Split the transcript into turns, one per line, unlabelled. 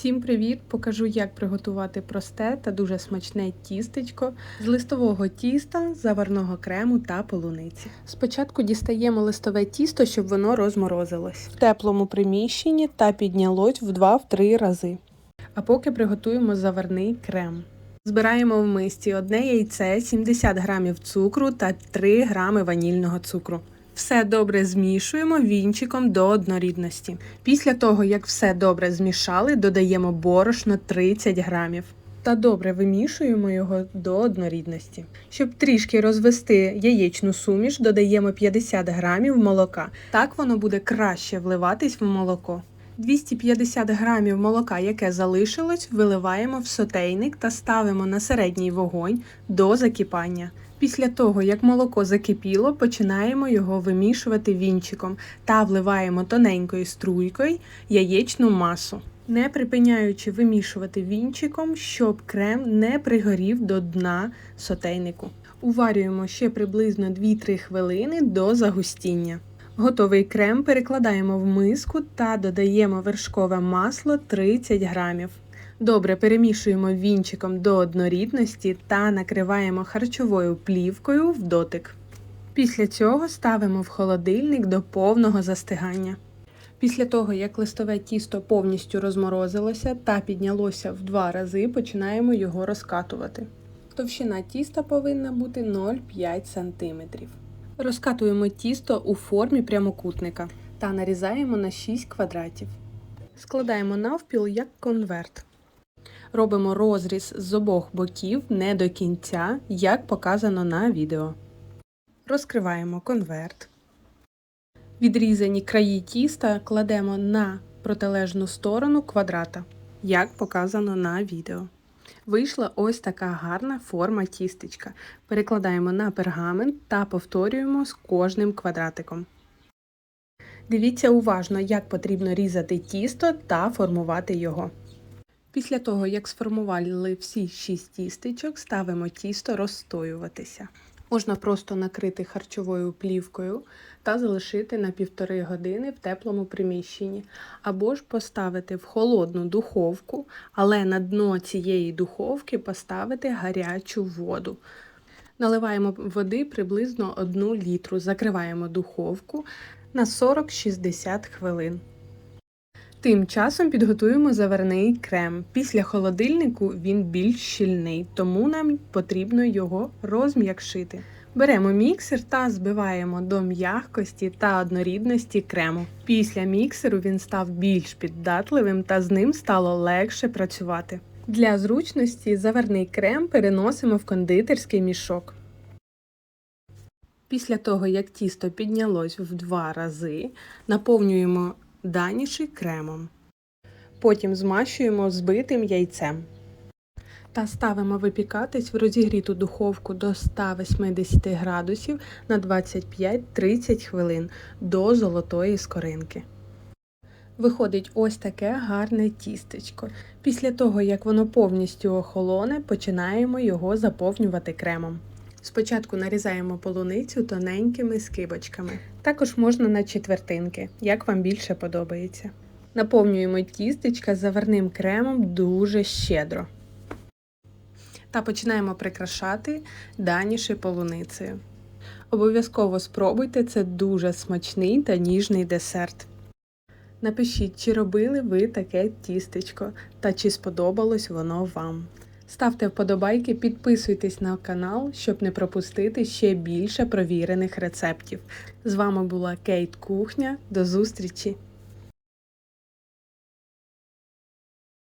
Всім привіт! Покажу, як приготувати просте та дуже смачне тістечко з листового тіста, заварного крему та полуниці. Спочатку дістаємо листове тісто, щоб воно розморозилось в теплому приміщенні та піднялось в 2-3 рази. А поки приготуємо заварний крем. Збираємо в мисці одне яйце, 70 грамів цукру та 3 грами ванільного цукру. Все добре змішуємо вінчиком до однорідності. Після того, як все добре змішали, додаємо борошно 30 грамів. Та добре вимішуємо його до однорідності. Щоб трішки розвести яєчну суміш, додаємо 50 грамів молока. Так воно буде краще вливатись в молоко. 250 грамів молока, яке залишилось, виливаємо в сотейник та ставимо на середній вогонь до закипання. Після того, як молоко закипіло, починаємо його вимішувати вінчиком та вливаємо тоненькою струйкою яєчну масу, не припиняючи вимішувати вінчиком, щоб крем не пригорів до дна сотейнику. Уварюємо ще приблизно 2-3 хвилини до загустіння. Готовий крем перекладаємо в миску та додаємо вершкове масло 30 грамів. Добре перемішуємо вінчиком до однорідності та накриваємо харчовою плівкою в дотик. Після цього ставимо в холодильник до повного застигання. Після того, як листове тісто повністю розморозилося та піднялося в два рази, починаємо його розкатувати. Товщина тіста повинна бути 0,5 см. Розкатуємо тісто у формі прямокутника та нарізаємо на 6 квадратів. Складаємо навпіл як конверт. Робимо розріз з обох боків не до кінця, як показано на відео. Розкриваємо конверт. Відрізані краї тіста кладемо на протилежну сторону квадрата, як показано на відео. Вийшла ось така гарна форма тістечка. Перекладаємо на пергамент та повторюємо з кожним квадратиком. Дивіться уважно, як потрібно різати тісто та формувати його. Після того, як сформували всі 6 тістечок, ставимо тісто розстоюватися. Можна просто накрити харчовою плівкою та залишити на півтори години в теплому приміщенні, або ж поставити в холодну духовку, але на дно цієї духовки поставити гарячу воду. Наливаємо води приблизно 1 літру, закриваємо духовку на 40-60 хвилин. Тим часом підготуємо заварний крем. Після холодильнику він більш щільний, тому нам потрібно його розм'якшити. Беремо міксер та збиваємо до м'якості та однорідності крему. Після міксеру він став більш піддатливим та з ним стало легше працювати. Для зручності заварний крем переносимо в кондитерський мішок. Після того, як тісто піднялось в два рази, наповнюємо даніші кремом. Потім змащуємо збитим яйцем. Та ставимо випікатись в розігріту духовку до 180 градусів на 25-30 хвилин до золотої скоринки. Виходить ось таке гарне тістечко. Після того, як воно повністю охолоне, починаємо його заповнювати кремом. Спочатку нарізаємо полуницю тоненькими скибочками. Також можна на четвертинки, як вам більше подобається. Наповнюємо тістечка заварним кремом дуже щедро. Та починаємо прикрашати даніші полуницею. Обов'язково спробуйте це дуже смачний та ніжний десерт. Напишіть, чи робили ви таке тістечко та чи сподобалось воно вам. Ставте вподобайки, підписуйтесь на канал, щоб не пропустити ще більше провірених рецептів. З вами була Кейт Кухня. До зустрічі!